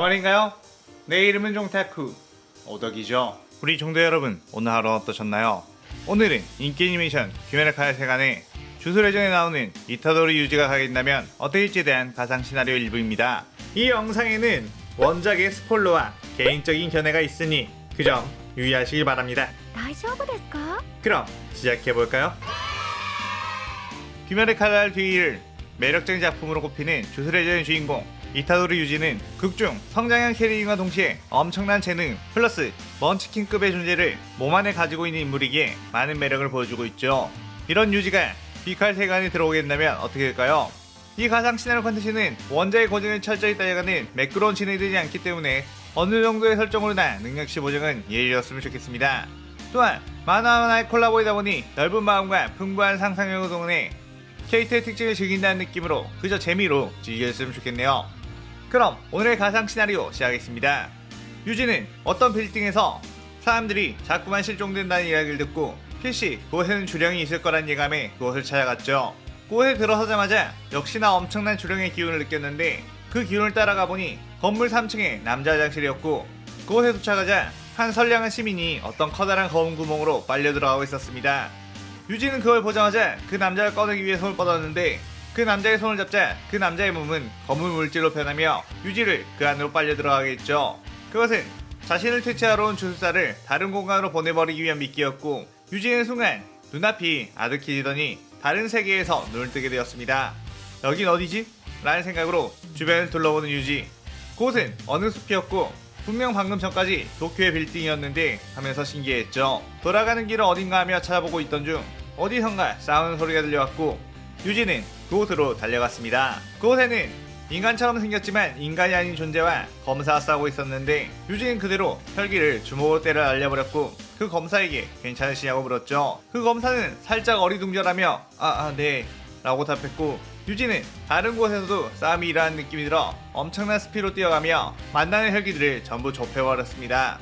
정말인가요? 내 이름은 종타쿠 오덕이죠. 우리 종도 여러분 오늘 하루 어떠셨나요? 오늘은 인기 애니메이션 귀메라카의 세간에 주술회전에 나오는 이타도리 유지가 가겠다면 어떨지에 대한 가상 시나리오 일부입니다. 이 영상에는 원작의 스포일러와 개인적인 견해가 있으니 그 점 유의하시기 바랍니다. 大丈夫ですか 그럼 시작해볼까요? 귀멸의 칼날 뒤를 매력적인 작품으로 꼽히는 주술회전의 주인공 이타도리 유지는 극중 성장형 캐릭인과 동시에 엄청난 재능 플러스 먼치킨급의 존재를 몸 안에 가지고 있는 인물이기에 많은 매력을 보여주고 있죠. 이런 유지가 비칼 세간에 들어오게 된다면 어떻게 될까요? 이 가상 시나리오 컨텐츠는 원작의 고증을 철저히 따져가는 매끄러운 진행이 되지 않기 때문에 어느 정도의 설정으로나 능력치 보정은 이해해줬으면 좋겠습니다. 또한 만화와 만화의 콜라보이다 보니 넓은 마음과 풍부한 상상력을 동원해 케이트의 특징을 즐긴다는 느낌으로 그저 재미로 즐겼으면 좋겠네요. 그럼 오늘의 가상 시나리오 시작하겠습니다. 유지는 어떤 빌딩에서 사람들이 자꾸만 실종된다는 이야기를 듣고 필시 그곳에는 주령이 있을 거란 예감에 그곳을 찾아갔죠. 그곳에 들어서자마자 역시나 엄청난 주령의 기운을 느꼈는데 그 기운을 따라가 보니 건물 3층에 남자 화장실이었고 그곳에 도착하자 한 선량한 시민이 어떤 커다란 거운 구멍으로 빨려 들어가고 있었습니다. 유지는 그걸 보자마자 그 남자를 꺼내기 위해 손을 뻗었는데 그 남자의 손을 잡자 그 남자의 몸은 검은 물질로 변하며 유지를 그 안으로 빨려 들어가게 했죠. 그것은 자신을 퇴치하러 온 주술사를 다른 공간으로 보내버리기 위한 미끼였고 유지는 순간 눈앞이 아득해지더니 다른 세계에서 눈을 뜨게 되었습니다. 여긴 어디지? 라는 생각으로 주변을 둘러보는 유지. 그곳은 어느 숲이었고 분명 방금 전까지 도쿄의 빌딩이었는데 하면서 신기했죠. 돌아가는 길을 어딘가 하며 찾아보고 있던 중 어디선가 싸우는 소리가 들려왔고 유지는 그곳으로 달려갔습니다. 그곳에는 인간처럼 생겼지만 인간이 아닌 존재와 검사가 싸우고 있었는데 유지는 그대로 혈기를 주먹으로 때려 날려버렸고 그 검사에게 괜찮으시냐고 물었죠. 그 검사는 살짝 어리둥절하며 아, 아, 네 라고 답했고 유지는 다른 곳에서도 싸움이 일어나는 느낌이 들어 엄청난 스피로 뛰어가며 만나는 혈기들을 전부 좁혀버렸습니다.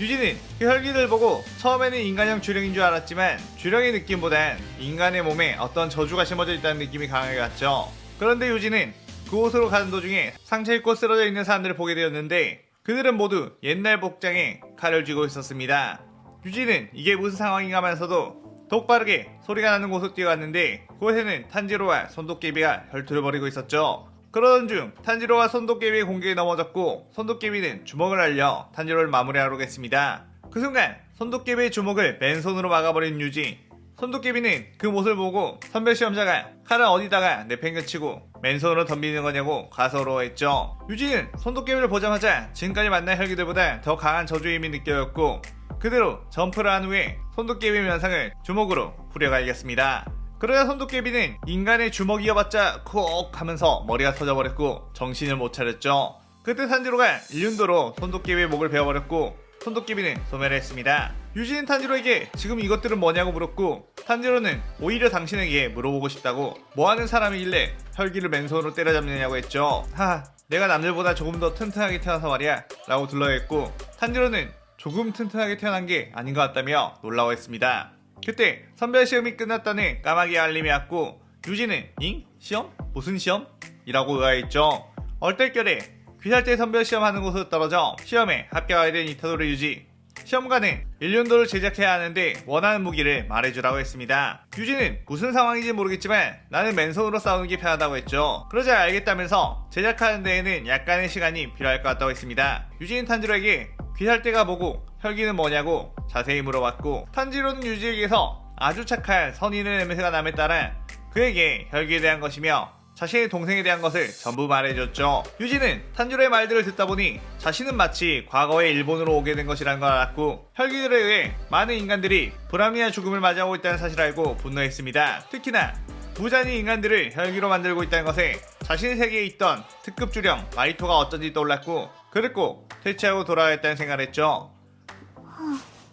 유지는 그 혈기들 보고 처음에는 인간형 주령인 줄 알았지만 주령의 느낌보단 인간의 몸에 어떤 저주가 심어져 있다는 느낌이 강하게 갔죠. 그런데 유지는 그곳으로 가는 도중에 상처 입고 쓰러져 있는 사람들을 보게 되었는데 그들은 모두 옛날 복장에 칼을 쥐고 있었습니다. 유지는 이게 무슨 상황인가 하면서도 독빠르게 소리가 나는 곳으로 뛰어갔는데 그곳에는 탄지로와 손도깨비가 혈투를 벌이고 있었죠. 그러던 중 탄지로와 손도깨비의 공격에 넘어졌고 손도깨비는 주먹을 날려 탄지로를 마무리하러 오겠습니다. 그 순간 손도깨비의 주먹을 맨손으로 막아버린 유지 손도깨비는 그 모습을 보고 선별 시험자가 칼을 어디다가 내팽개치고 맨손으로 덤비는 거냐고 가서로했죠. 유지는 손도깨비를 보자마자 지금까지 만난 혈기들보다 더 강한 저주의 힘이 느껴졌고 그대로 점프를 한 후에 손도깨비 면상을 주먹으로 후려가야겠습니다. 그러자 손도깨비는 인간의 주먹 이어봤자 콕 하면서 머리가 터져버렸고 정신을 못 차렸죠. 그때 산지로가 일륜도로 손도깨비의 목을 베어버렸고 손도깨비는 소멸을 했습니다. 유진 탄지로에게 지금 이것들은 뭐냐고 물었고 탄지로는 오히려 당신에게 물어보고 싶다고 뭐하는 사람이길래 혈기를 맨손으로 때려잡느냐고 했죠. 하 내가 남들보다 조금 더 튼튼하게 태어나서 말이야 라고 둘러댔고 탄지로는 조금 튼튼하게 태어난 게 아닌 것 같다며 놀라워했습니다. 그때 선별 시험이 끝났다는 까마귀 알림이 왔고 유진은 잉? 시험? 무슨 시험? 이라고 의아했죠. 얼떨결에 귀살대 선별 시험하는 곳으로 떨어져 시험에 합격하게 된 이타도를 유지 시험관은 일륜도를 제작해야 하는데 원하는 무기를 말해주라고 했습니다. 유진은 무슨 상황인지 모르겠지만 나는 맨손으로 싸우는 게 편하다고 했죠. 그러자 알겠다면서 제작하는 데에는 약간의 시간이 필요할 것 같다고 했습니다. 유진은 탄지로에게 귀살대가 뭐고 혈기는 뭐냐고 자세히 물어봤고 탄지로는 유지에게서 아주 착한 선의의 냄새가 남에 따라 그에게 혈기에 대한 것이며 자신의 동생에 대한 것을 전부 말해줬죠. 유지는 탄지로의 말들을 듣다 보니 자신은 마치 과거에 일본으로 오게 된 것이라는 걸 알았고 혈기들에 의해 많은 인간들이 불합리한 죽음을 맞이하고 있다는 사실을 알고 분노했습니다. 특히나 부자니 인간들을 혈기로 만들고 있다는 것에 자신의 세계에 있던 특급 주령 마리토가 어쩐지 떠올랐고 그랬고 퇴치하고 돌아가겠다는 생각을 했죠.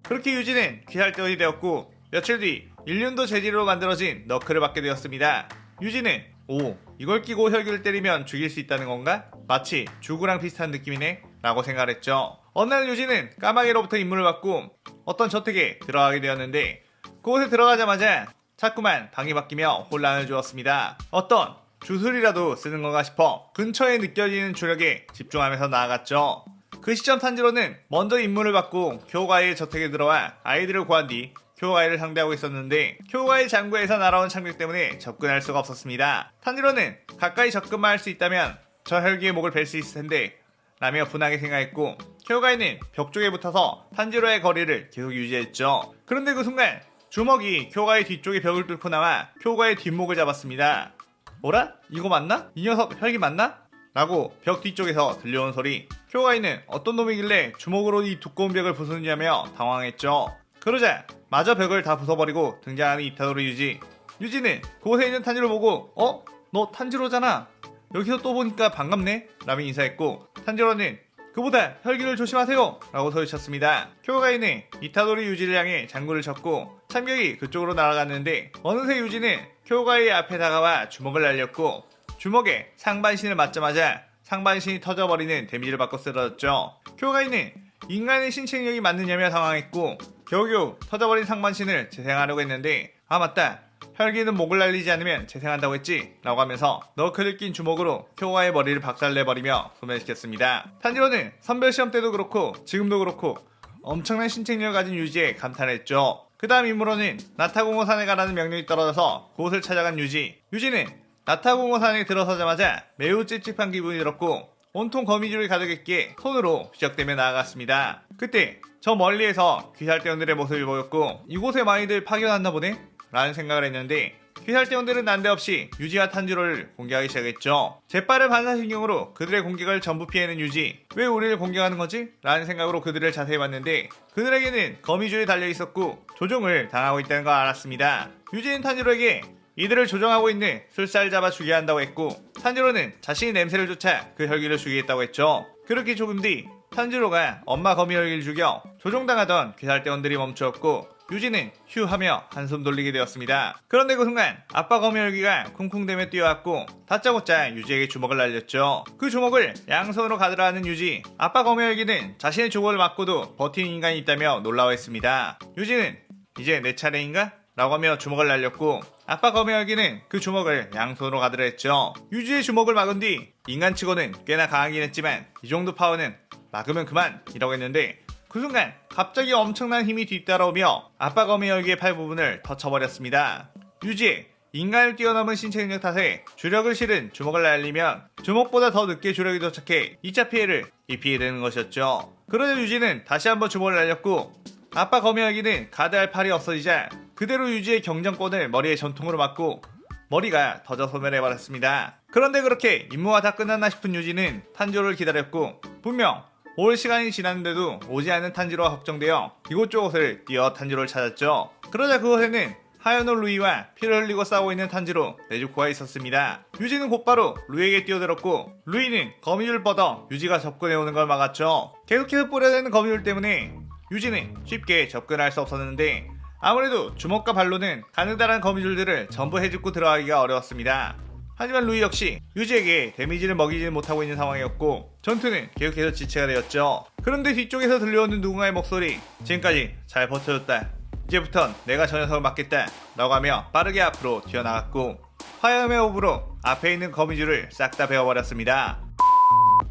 그렇게 유지는 귀살대원이 되었고 며칠 뒤 일륜도 재질로 만들어진 너클을 받게 되었습니다. 유지는 오 이걸 끼고 혈기를 때리면 죽일 수 있다는 건가? 마치 주구랑 비슷한 느낌이네 라고 생각을 했죠. 어느 날 유지는 까마귀로부터 임무를 받고 어떤 저택에 들어가게 되었는데 그곳에 들어가자마자 자꾸만 방이 바뀌며 혼란을 주었습니다. 어떤 주술이라도 쓰는 건가 싶어 근처에 느껴지는 주력에 집중하면서 나아갔죠. 그 시점 탄지로는 먼저 임무를 받고 교과의 저택에 들어와 아이들을 구한 뒤 교과이를 상대하고 있었는데 교과의 장구에서 날아온 창벽 때문에 접근할 수가 없었습니다. 탄지로는 가까이 접근만 할 수 있다면 저 혈기의 목을 벨 수 있을 텐데 라며 분하게 생각했고 쿄가이는 벽 쪽에 붙어서 탄지로의 거리를 계속 유지했죠. 그런데 그 순간 주먹이 쿄가의 뒤쪽에 벽을 뚫고 나와 쿄가의 뒷목을 잡았습니다. 뭐라? 이거 맞나? 이 녀석 혈기 맞나? 라고 벽 뒤쪽에서 들려온 소리. 쿄가이는 어떤 놈이길래 주먹으로 이 두꺼운 벽을 부수느냐며 당황했죠. 그러자 마저 벽을 다 부숴버리고 등장하는 이타도로 유지. 유지는 그곳에 있는 탄지로 보고 어? 너 탄지로잖아. 여기서 또 보니까 반갑네? 라며 인사했고 탄지로는 그보다 혈기를 조심하세요. 라고 소리쳤습니다. 쿄가이는 이타도리 유지를 향해 장구를 쳤고 참격이 그쪽으로 날아갔는데 어느새 유지는 쿄가이 앞에 다가와 주먹을 날렸고 주먹에 상반신을 맞자마자 상반신이 터져버리는 데미지를 받고 쓰러졌죠 쿄가이는 인간의 신체력이 맞느냐며 당황했고 겨우겨우 터져버린 상반신을 재생하려고 했는데 아 맞다 혈기는 목을 날리지 않으면 재생한다고 했지 라고 하면서 너클을 낀 주먹으로 쿄가의 머리를 박살내버리며 소멸시켰습니다. 탄지로는 선별시험 때도 그렇고 지금도 그렇고 엄청난 신체력을 가진 유지에 감탄했죠. 그 다음 임무로는 나타공호 산에 가라는 명령이 떨어져서 그곳을 찾아간 유지 유지는 나타공호산에 들어서자마자 매우 찝찝한 기분이 들었고 온통 거미줄이 가득했기에 손으로 휘적대며 나아갔습니다. 그때 저 멀리에서 귀살대원들의 모습이 보였고 이곳에 많이들 파견왔나 보네? 라는 생각을 했는데 귀살대원들은 난데없이 유지와 탄지로를 공격하기 시작했죠. 재빠른 반사신경으로 그들의 공격을 전부 피해는 유지. 왜 우리를 공격하는 거지? 라는 생각으로 그들을 자세히 봤는데 그들에게는 거미줄이 달려 있었고 조종을 당하고 있다는 걸 알았습니다. 유지는 탄지로에게 이들을 조종하고 있는 술사를 잡아 죽여야 한다고 했고 탄지로는 자신의 냄새를 쫓아 그 혈기를 죽이겠다고 했죠. 그렇게 조금 뒤 탄지로가 엄마 거미 혈기를 죽여 조종당하던 귀살대원들이 멈추었고 유지는 휴 하며 한숨 돌리게 되었습니다. 그런데 그 순간 아빠 거미 혈기가 쿵쿵대며 뛰어왔고 다짜고짜 유지에게 주먹을 날렸죠. 그 주먹을 양손으로 가들어하는 유지 아빠 거미 혈기는 자신의 주먹을 맞고도 버티는 인간이 있다며 놀라워했습니다. 유지는 이제 내 차례인가? 라고 하며 주먹을 날렸고 아빠 거미열기는 그 주먹을 양손으로 가드려 했죠. 유지의 주먹을 막은 뒤 인간치고는 꽤나 강하긴 했지만 이 정도 파워는 막으면 그만 이라고 했는데 그 순간 갑자기 엄청난 힘이 뒤따라오며 아빠 거미열기의 팔 부분을 터쳐버렸습니다. 유지의 인간을 뛰어넘은 신체 능력 탓에 주력을 실은 주먹을 날리면 주먹보다 더 늦게 주력이 도착해 2차 피해를 입히게 되는 것이었죠. 그러자 유지는 다시 한번 주먹을 날렸고 아빠 거미열기는 가드할 팔이 없어지자 그대로 유지의 경정권을 머리에 전통으로 맞고 머리가 터져 소멸해버렸습니다. 그런데 그렇게 임무가 다 끝났나 싶은 유지는 탄지로를 기다렸고 분명 올 시간이 지났는데도 오지 않는 탄지로가 걱정되어 이곳저곳을 뛰어 탄지로를 찾았죠. 그러자 그곳에는 하연올 루이와 피를 흘리고 싸우고 있는 탄지로 네주코가 있었습니다. 유지는 곧바로 루이에게 뛰어들었고 루이는 거미줄 뻗어 유지가 접근해오는 걸 막았죠. 계속해서 뿌려대는 거미줄 때문에 유지는 쉽게 접근할 수 없었는데 아무래도 주먹과 발로는 가느다란 거미줄들을 전부 해집고 들어가기가 어려웠습니다. 하지만 루이 역시 유지에게 데미지를 먹이지 못하고 있는 상황이었고 전투는 계속해서 지체가 되었죠. 그런데 뒤쪽에서 들려오는 누군가의 목소리 지금까지 잘 버텨줬다. 이제부턴 내가 저 녀석을 막겠다 라고 하며 빠르게 앞으로 튀어나갔고 화염의 호흡으로 앞에 있는 거미줄을 싹 다 베어버렸습니다.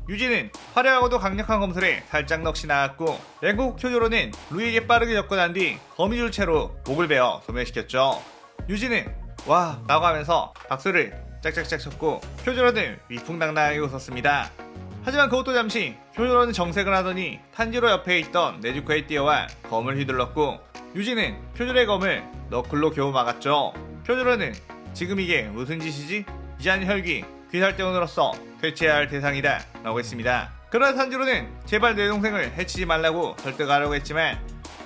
유지는 화려하고도 강력한 검술에 살짝 넋이 나갔고 랭국 표조로는 루이에게 빠르게 접근한 뒤 거미줄 채로 목을 베어 소멸시켰죠. 유지는 와 라고 하면서 박수를 짝짝짝 쳤고 표조로는 위풍당당하게 웃었습니다. 하지만 그것도 잠시 표조로는 정색을 하더니 탄지로 옆에 있던 네주코에 뛰어와 검을 휘둘렀고 유지는 표조의 검을 너클로 겨우 막았죠. 표조로는 지금 이게 무슨 짓이지? 이잔 혈기 귀살대원으로서 퇴치해야 할 대상이다 라고 했습니다. 그러나 탄지로는 제발 내 동생을 해치지 말라고 설득하려고 했지만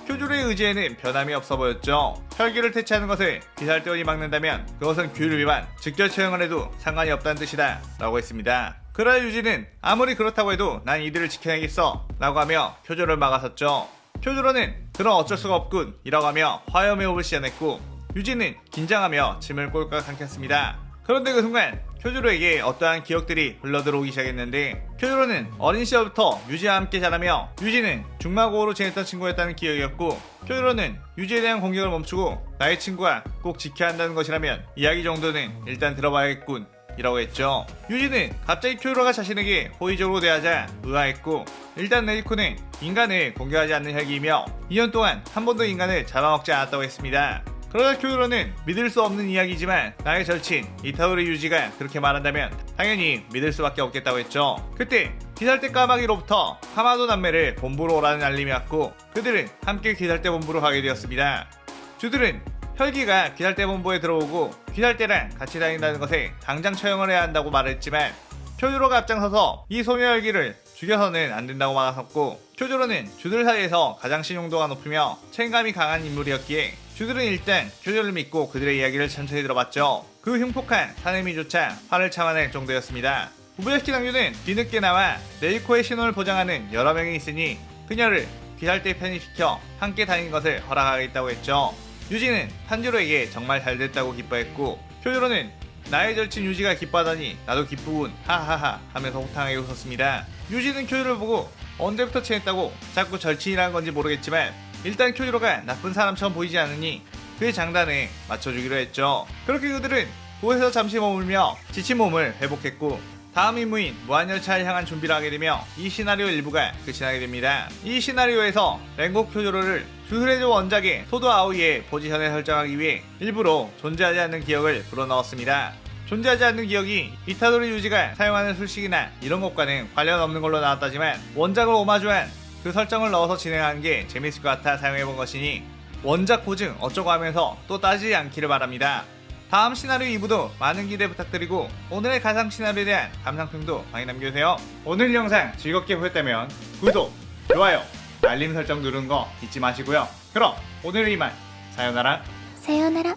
표주로의 의지에는 변함이 없어 보였죠. 혈기를 퇴치하는 것을 귀살대원이 막는다면 그것은 규율 위반, 직접 처형을 해도 상관이 없다는 뜻이다 라고 했습니다. 그러나 유지는 아무리 그렇다고 해도 난 이들을 지켜내겠어 라고 하며 표조를 막아섰죠. 표주로는 그런 어쩔 수가 없군 이라고 하며 화염의 호흡을 시전했고 유지는 긴장하며 침을 꼴깍 삼켰습니다. 그런데 그 순간 표주로에게 어떠한 기억들이 흘러들어오기 시작했는데 표주로는 어린 시절부터 유지와 함께 자라며 유지는 중마고로 지냈던 친구였다는 기억이었고 표주로는 유지에 대한 공격을 멈추고 나의 친구가 꼭 지켜야 한다는 것이라면 이야기 정도는 일단 들어봐야겠군 이라고 했죠. 유지는 갑자기 쿄요로가 자신에게 호의적으로 대하자 의아했고 일단 네리코는 인간을 공격하지 않는 혈기이며 2년 동안 한 번도 인간을 잡아먹지 않았다고 했습니다. 그러다 쿄요로는 믿을 수 없는 이야기지만 나의 절친 이타도리 유지가 그렇게 말한다면 당연히 믿을 수밖에 없겠다고 했죠. 그때 기살대 까마귀로부터 하마도 남매를 본부로 오라는 알림이 왔고 그들은 함께 기살대 본부로 가게 되었습니다. 주들은 혈기가 기살대 본부에 들어오고 기살대랑 같이 다닌다는 것에 당장 처형을 해야 한다고 말했지만 쿄조로가 앞장서서 이 소녀 혈기를 죽여서는 안 된다고 막았었고 쿄조로는 주들 사이에서 가장 신용도가 높으며 책임감이 강한 인물이었기에 주들은 일단 쿄조를 믿고 그들의 이야기를 천천히 들어봤죠. 그 흉폭한 사내미조차 화를 참아낼 정도였습니다. 우부야시키 당규는 뒤늦게 나와 네이코의 신원을 보장하는 여러 명이 있으니 그녀를 귀살대 편입시켜 함께 다닌 것을 허락하겠다고 했죠. 유지는 탄지로에게 정말 잘 됐다고 기뻐했고 표조로는 나의 절친 유지가 기뻐하다니 나도 기쁘군 하하하 하면서 호탕하게 웃었습니다. 유지는 쿄유를 보고 언제부터 친했다고 자꾸 절친이라는 건지 모르겠지만 일단 쿄유로가 나쁜 사람처럼 보이지 않으니 그의 장단에 맞춰주기로 했죠. 그렇게 그들은 곳에서 잠시 머물며 지친 몸을 회복했고 다음 임무인 무한열차를 향한 준비를 하게 되며 이 시나리오 일부가 끝이 나게 됩니다. 이 시나리오에서 랭곡 표조로를 주스레조 원작의 토도 아오이의 포지션에 설정하기 위해 일부러 존재하지 않는 기억을 불어넣었습니다. 존재하지 않는 기억이 이타도리 유지가 사용하는 술식이나 이런 것과는 관련 없는 걸로 나왔다지만 원작을 오마주한 그 설정을 넣어서 진행한 게 재밌을 것 같아 사용해본 것이니 원작 보증 어쩌고 하면서 또 따지지 않기를 바랍니다. 다음 시나리오 2부도 많은 기대 부탁드리고 오늘의 가상 시나리오에 대한 감상평도 많이 남겨주세요. 오늘 영상 즐겁게 보셨다면 구독, 좋아요, 알림 설정 누르는 거 잊지 마시고요. 그럼 오늘 이만 사연나라 사연나라